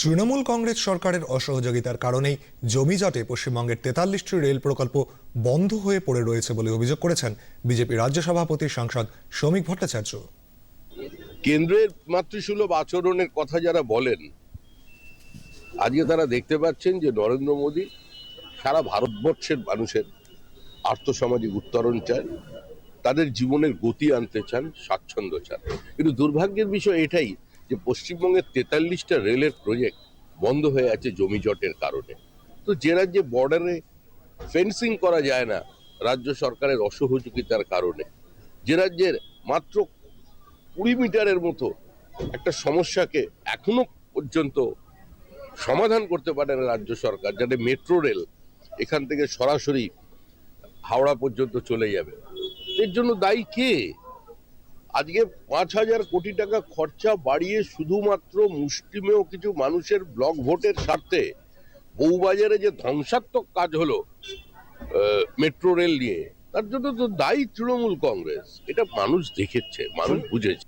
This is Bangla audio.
তৃণমূল কংগ্রেস সরকারের অসহযোগিতার কারণেই জমিজটে পশ্চিমবঙ্গের তেতাল্লিশটি রেল প্রকল্প বন্ধ হয়ে পড়ে রয়েছে বলে অভিযোগ করেছেন বিজেপি রাজ্য সভাপতি সাংসদ শ্রমিক ভট্টাচার্য। কেন্দ্রের মাতৃসুলভ আচরণের কথা যারা বলেন, আজকে তারা দেখতে পাচ্ছেন যে নরেন্দ্র মোদী সারা ভারতবর্ষের মানুষের আর্থসামাজিক উত্তরণ চান, তাদের জীবনের গতি আনতে চান, স্বাচ্ছন্দ্য চান। কিন্তু দুর্ভাগ্যের বিষয় এটাই যে পশ্চিমবঙ্গের তেতাল্লিশটা রেলের প্রজেক্ট বন্ধ হয়ে আছে জমি জটের কারণে। তো যে রাজ্যে বর্ডারে ফেন্সিং করা যায় না, রাজ্য সরকারের অসহযোগিতার কারণে। যে রাজ্যের মাত্র কুড়ি মিটারের মতো একটা সমস্যাকে এখনও পর্যন্ত সমাধান করতে পারে না রাজ্য সরকার, যাতে মেট্রো রেল এখান থেকে সরাসরি হাওড়া পর্যন্ত চলে যাবে। এর জন্য দায়ী কে? আজকে পাঁচ হাজার কোটি টাকা খরচা বাড়িয়ে শুধুমাত্র মুষ্টিমেয় কিছু মানুষের ব্লক ভোটের স্বার্থে বউবাজারে যে ধ্বংসাত্মক কাজ হলো মেট্রো রেল নিয়ে তার জন্য তো দায়ী তৃণমূল কংগ্রেস। এটা মানুষ দেখেছে মানুষ বুঝেছে।